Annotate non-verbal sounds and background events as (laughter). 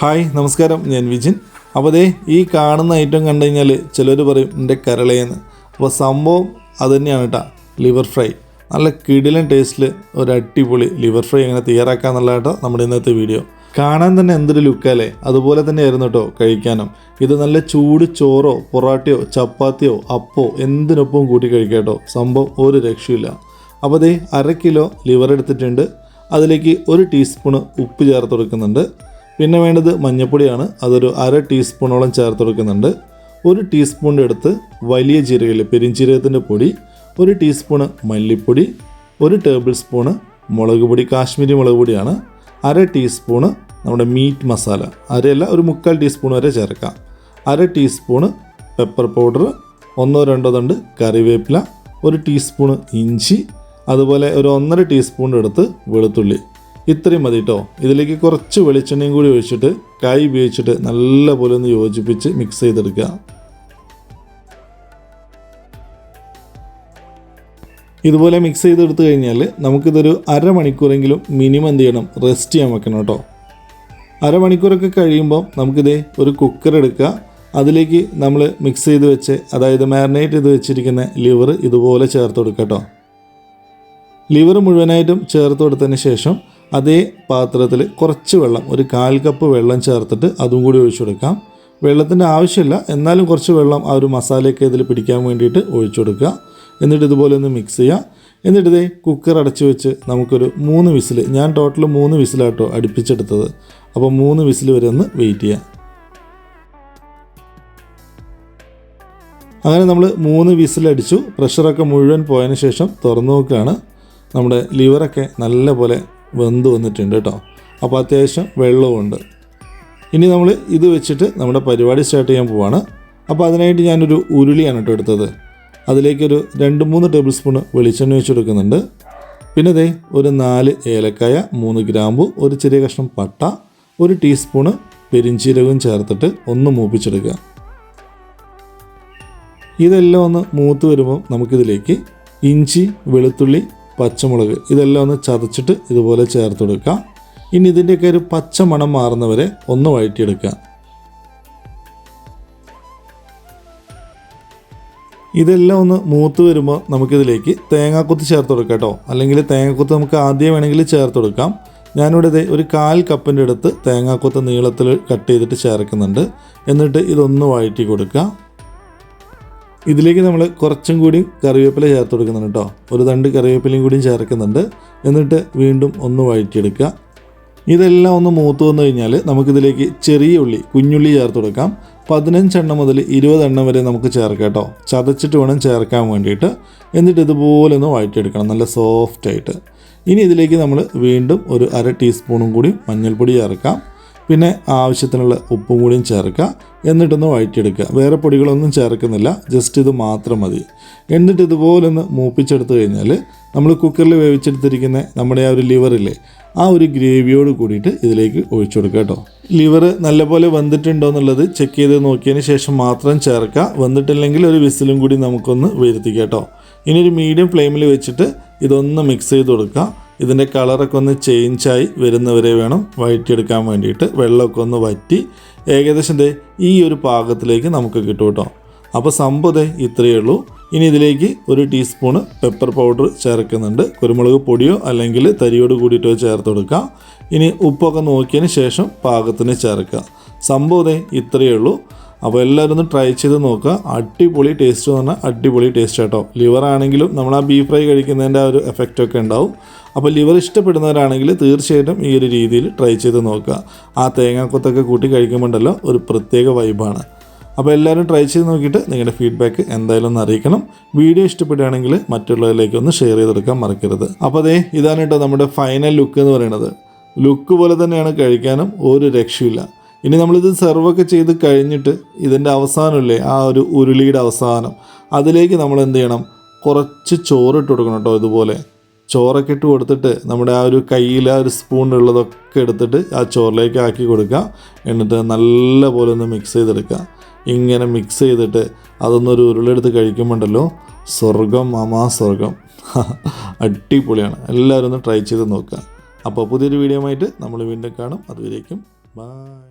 Hi നമസ്കാരം. ഞാൻ വിജിൻ. അപ്പോൾ ദേ ഈ കാണുന്ന ഐറ്റം കണ്ടു കഴിഞ്ഞാൽ ചിലർ പറയും എന്റെ കരളയെന്ന്. അപ്പോൾ സംഭവം അത് തന്നെയാണ് കേട്ടോ ലിവർ ഫ്രൈ. നല്ല കിടിലൻ ടേസ്റ്റിൽ ഒരു അടിപൊളി ലിവർ ഫ്രൈ എങ്ങനെ തയ്യാറാക്കാന്നുള്ള കേട്ടോ നമ്മുടെ ഇന്നത്തെ വീഡിയോ. കാണാൻ തന്നെ എന്തൊരു ലുക്കല്ലേ അതുപോലെ തന്നെ ആയിരുന്നു കേട്ടോ കഴിക്കാനും. ഇത് നല്ല ചൂട് ചോറോ പൊറാട്ടയോ ചപ്പാത്തിയോ അപ്പോ എന്തിനൊപ്പം കൂട്ടി കഴിക്കാം കേട്ടോ സംഭവം ഒരു രക്ഷയില്ല അപ്പോൾ ദേ അര കിലോ ലിവർ എടുത്തിട്ടുണ്ട്. അതിലേക്ക് ഒരു ടീസ്പൂണ് ഉപ്പ് ചേർത്ത് കൊടുക്കുന്നുണ്ട്. പിന്നെ വേണ്ടത് മഞ്ഞൾപ്പൊടിയാണ് അതൊരു അര ടീസ്പൂണോളം ചേർത്ത് കൊടുക്കുന്നുണ്ട്. ഒരു ടീസ്പൂണിന്റെ അടുത്ത് വലിയ ജീരകൽ പെരിഞ്ചീരകത്തിന്റെ പൊടി ഒരു ടീസ്പൂണ് മല്ലിപ്പൊടി ഒരു ടേബിൾ സ്പൂണ് മുളക് പൊടി കാശ്മീരി മുളക് പൊടിയാണ് അര ടീസ്പൂണ് നമ്മുടെ മീറ്റ് മസാല. അരയല്ല ഒരു മുക്കാൽ ടീസ്പൂൺ വരെ ചേർക്കാം. അര ടീസ്പൂണ് പെപ്പർ പൗഡർ ഒന്നോ രണ്ടോ തണ്ട് കറിവേപ്പില ഒരു ടീസ്പൂണ് ഇഞ്ചി അതുപോലെ ഒരു ഒന്നര ടീസ്പൂണിന്റെ അടുത്ത് വെളുത്തുള്ളി. ഇത്രയും മതി കേട്ടോ ഇതിലേക്ക് കുറച്ച് വെളിച്ചെണ്ണയും കൂടി ഒഴിച്ചിട്ട് കൈ ഉപയോഗിച്ചിട്ട് നല്ല പോലെ ഒന്ന് യോജിപ്പിച്ച് മിക്സ് ചെയ്തെടുക്കുക. ഇതുപോലെ മിക്സ് ചെയ്തെടുത്തു കഴിഞ്ഞാൽ നമുക്കിതൊരു അരമണിക്കൂറെങ്കിലും മിനിമം എന്ത് ചെയ്യണം? റെസ്റ്റ് ചെയ്യാൻ വെക്കണം കേട്ടോ അരമണിക്കൂറൊക്കെ കഴിയുമ്പോൾ നമുക്കിതേ ഒരു കുക്കർ എടുക്കുക. അതിലേക്ക് നമ്മൾ മിക്സ് ചെയ്ത് വെച്ച് അതായത് മാരിനേറ്റ് ചെയ്ത് വെച്ചിരിക്കുന്ന ലിവർ ഇതുപോലെ ചേർത്ത് കൊടുക്കുക കേട്ടോ ലിവർ മുഴുവനായിട്ടും ചേർത്ത് കൊടുത്തതിന് ശേഷം അതേ പാത്രത്തിൽ കുറച്ച് വെള്ളം ഒരു കാൽ കപ്പ് വെള്ളം ചേർത്തിട്ട് അതും കൂടി ഒഴിച്ചു കൊടുക്കാം. വെള്ളത്തിന്റെ ആവശ്യമില്ല എന്നാലും കുറച്ച് വെള്ളം ആ ഒരു മസാലയൊക്കെ ഇതിൽ പിടിക്കാൻ വേണ്ടിയിട്ട് ഒഴിച്ചു കൊടുക്കുക. എന്നിട്ട് ഇതുപോലെ ഒന്ന് മിക്സ് ചെയ്യുക. എന്നിട്ട് ഇതേ കുക്കർ അടച്ചു വെച്ച് നമുക്കൊരു മൂന്ന് വിസിൽ ഞാൻ ടോട്ടൽ മൂന്ന് വിസിലാട്ടോ അടുപ്പിച്ചെടുത്തത്. അപ്പോൾ മൂന്ന് വിസിൽ വരെ ഒന്ന് വെയിറ്റ് ചെയ്യാം അങ്ങനെ നമ്മൾ മൂന്ന് വിസിലടിച്ചു പ്രഷറൊക്കെ മുഴുവൻ പോയതിന് ശേഷം തുറന്നു നോക്കുകയാണ്. നമ്മുടെ ലിവറൊക്കെ നല്ല പോലെ വെന്ത് വന്നിട്ടുണ്ട് കേട്ടോ. അപ്പോൾ അത്യാവശ്യം വെള്ളമുണ്ട് ഇനി നമ്മൾ ഇത് വെച്ചിട്ട് നമ്മുടെ പരിപാടി സ്റ്റാർട്ട് ചെയ്യാൻ പോവാണ്. അപ്പോൾ അതിനായിട്ട് ഞാനൊരു ഉരുളിയാണ് കേട്ടോ എടുത്തത്. അതിലേക്കൊരു രണ്ട് മൂന്ന് ടേബിൾ സ്പൂൺ വെളിച്ചെണ്ണ വെച്ച് കൊടുക്കുന്നുണ്ട്. പിന്നെ ദേ ഒരു നാല് ഏലക്കായ മൂന്ന് ഗ്രാമ്പു ഒരു ചെറിയ കഷ്ണം പട്ട ഒരു ടീസ്പൂണ് പെരിഞ്ചീരകവും ചേർത്തിട്ട് ഒന്ന് മൂപ്പിച്ചെടുക്കുക. ഇതെല്ലാം ഒന്ന് മൂത്ത് വരുമ്പോൾ നമുക്കിതിലേക്ക് ഇഞ്ചി വെളുത്തുള്ളി പച്ചമുളക് ഇതെല്ലാം ഒന്ന് ചതച്ചിട്ട് ഇതുപോലെ ചേർത്ത് കൊടുക്കുക ഇനി ഇതിന്റെയൊക്കെ ഒരു പച്ച മണം മാറുന്നവരെ ഒന്ന് വഴറ്റിയെടുക്കുക ഇതെല്ലാം ഒന്ന് മൂത്ത് വരുമ്പോൾ നമുക്കിതിലേക്ക് തേങ്ങാക്കൊത്ത് ചേർത്ത് കൊടുക്കാം കേട്ടോ. അല്ലെങ്കിൽ തേങ്ങാക്കൊത്ത് നമുക്ക് ആദ്യം വേണമെങ്കിൽ ചേർത്ത് കൊടുക്കാം. ഞാനിവിടെ ഒരു കാൽ കപ്പിന്റെ അടുത്ത് തേങ്ങാക്കൊത്ത് നീളത്തിൽ കട്ട് ചെയ്തിട്ട് ചേർക്കുന്നുണ്ട്. എന്നിട്ട് ഇതൊന്ന് വഴറ്റി കൊടുക്കുക ഇതിലേക്ക് നമ്മൾ കുറച്ചും കൂടി കറിവേപ്പില ചേർത്ത് കൊടുക്കുന്നുണ്ട് കേട്ടോ. ഒരു തണ്ട് കറിവേപ്പിലയും കൂടിയും ചേർക്കുന്നുണ്ട്. എന്നിട്ട് വീണ്ടും ഒന്ന് വഴറ്റിയെടുക്കുക. ഇതെല്ലാം ഒന്ന് മൂത്ത് വന്നു കഴിഞ്ഞാൽ നമുക്കിതിലേക്ക് ചെറിയ ഉള്ളി കുഞ്ഞുള്ളി ചേർത്ത് കൊടുക്കാം. പതിനഞ്ചെണ്ണം മുതൽ ഇരുപതെണ്ണം വരെ നമുക്ക് ചേർക്കാം കേട്ടോ. ചതച്ചിട്ട് വേണം ചേർക്കാൻ വേണ്ടിയിട്ട്. എന്നിട്ട് ഇതുപോലെ ഒന്ന് വഴറ്റിയെടുക്കണം നല്ല സോഫ്റ്റായിട്ട് ഇനി ഇതിലേക്ക് നമ്മൾ വീണ്ടും ഒരു അര ടീസ്പൂണും കൂടി മഞ്ഞൾപ്പൊടി ചേർക്കാം. പിന്നെ ആവശ്യത്തിനുള്ള ഉപ്പും കൂടിയും ചേർക്കുക. എന്നിട്ടൊന്ന് വഴറ്റിയെടുക്കുക. വേറെ പൊടികളൊന്നും ചേർക്കുന്നില്ല. ജസ്റ്റ് ഇത് മാത്രം മതി. എന്നിട്ട് ഇതുപോലെ ഒന്ന് മൂപ്പിച്ചെടുത്തു കഴിഞ്ഞാൽ നമ്മൾ കുക്കറിൽ വേവിച്ചെടുത്തിരിക്കുന്ന നമ്മുടെ ആ ഒരു ലിവറില്ലേ ആ ഒരു ഗ്രേവിയോട് കൂടിയിട്ട് ഇതിലേക്ക് ഒഴിച്ചു കൊടുക്കുക കേട്ടോ. ലിവർ നല്ലപോലെ വെന്തിട്ടുണ്ടോ എന്നുള്ളത് ചെക്ക് ചെയ്ത് നോക്കിയതിന് ശേഷം മാത്രം ചേർക്കുക. വെന്തിട്ടില്ലെങ്കിൽ ഒരു വിസിലും കൂടി നമുക്കൊന്ന് വരുത്തിക്കാം കേട്ടോ. ഇനി ഒരു മീഡിയം ഫ്ലെയിമിൽ വെച്ചിട്ട് ഇതൊന്ന് മിക്സ് ചെയ്ത് കൊടുക്കുക. ഇതിന്റെ കളറൊക്കെ ഒന്ന് ചേഞ്ചായി വരുന്നവരെ വേണം വഴറ്റിയെടുക്കാൻ വേണ്ടിയിട്ട്. വെള്ളമൊക്കെ ഒന്ന് വറ്റി ഏകദേശം ഈ ഒരു പാകത്തിലേക്ക് നമുക്ക് കിട്ടും കേട്ടോ. അപ്പോൾ സംഭവം ഇത്രയേ ഉള്ളൂ. ഇനി ഇതിലേക്ക് ഒരു ടീസ്പൂണ് പെപ്പർ പൗഡർ ചേർക്കുന്നുണ്ട്. കുരുമുളക് പൊടിയോ അല്ലെങ്കിൽ തരിയോട് കൂടിയിട്ടോ ചേർത്ത് കൊടുക്കാം. ഇനി ഉപ്പൊക്കെ നോക്കിയതിന് ശേഷം പാകത്തിന് ചേർക്കുക. സംഭവം ഇത്രയേ ഉള്ളൂ. അപ്പോൾ എല്ലാവരും ഒന്ന് ട്രൈ ചെയ്ത് നോക്കുക. അടിപൊളി ടേസ്റ്റ് എന്ന് പറഞ്ഞാൽ അടിപൊളി ടേസ്റ്റ് കേട്ടോ ലിവർ ആണെങ്കിലും നമ്മൾ ആ ബീഫ് ഫ്രൈ കഴിക്കുന്നതിന്റെ ആ ഒരു എഫക്റ്റ് ഒക്കെ ഉണ്ടാവും. അപ്പോൾ ലിവർ ഇഷ്ടപ്പെടുന്നവരാണെങ്കിൽ തീർച്ചയായിട്ടും ഈ ഒരു രീതിയിൽ ട്രൈ ചെയ്ത് നോക്കുക. ആ തേങ്ങാക്കൊത്തൊക്കെ കൂട്ടി കഴിക്കുമ്പോണ്ടല്ലോ ഒരു പ്രത്യേക വൈബാണ് അപ്പോൾ എല്ലാവരും ട്രൈ ചെയ്ത് നോക്കിയിട്ട് നിങ്ങളുടെ ഫീഡ്ബാക്ക് എന്തായാലും ഒന്ന് അറിയിക്കണം. വീഡിയോ ഇഷ്ടപ്പെടുകയാണെങ്കിൽ മറ്റുള്ളവരിലേക്ക് ഒന്ന് ഷെയർ ചെയ്തെടുക്കാൻ മറക്കരുത്. അപ്പോൾ അതേ ഇതാണ് കേട്ടോ നമ്മുടെ ഫൈനൽ ലുക്ക് എന്ന് പറയുന്നത്. ലുക്ക് പോലെ തന്നെയാണ് കഴിക്കാനും ഒരു രക്ഷയില്ല ഇനി നമ്മളിത് സെർവൊക്കെ ചെയ്ത് കഴിഞ്ഞിട്ട് ഇതിന്റെ അവസാനമല്ലേ ആ ഒരു ഉരുളിയുടെ അവസാനം. അതിലേക്ക് നമ്മൾ എന്ത് ചെയ്യണം? കുറച്ച് ചോറിട്ട് കൊടുക്കണം കേട്ടോ ഇതുപോലെ. ചോറൊക്കെ ഇട്ട് കൊടുത്തിട്ട് നമ്മുടെ ആ ഒരു കയ്യിൽ ആ ഒരു സ്പൂണിലുള്ളതൊക്കെ എടുത്തിട്ട് ആ ചോറിലേക്ക് ആക്കി കൊടുക്കുക. എന്നിട്ട് നല്ല പോലെ ഒന്ന് മിക്സ് ചെയ്തെടുക്കുക. ഇങ്ങനെ മിക്സ് ചെയ്തിട്ട് അതൊന്നൊരു ഉരുളെടുത്ത് കഴിക്കുമ്പോണ്ടല്ലോ സ്വർഗം മാമാ സ്വർഗം. (laughs) അടിപൊളിയാണ്. എല്ലാവരും ഒന്ന് ട്രൈ ചെയ്ത് നോക്കുക. അപ്പോൾ പുതിയൊരു വീഡിയോ ആയിട്ട് നമ്മൾ വീണ്ടും കാണും. അതുവരേക്കും ബൈ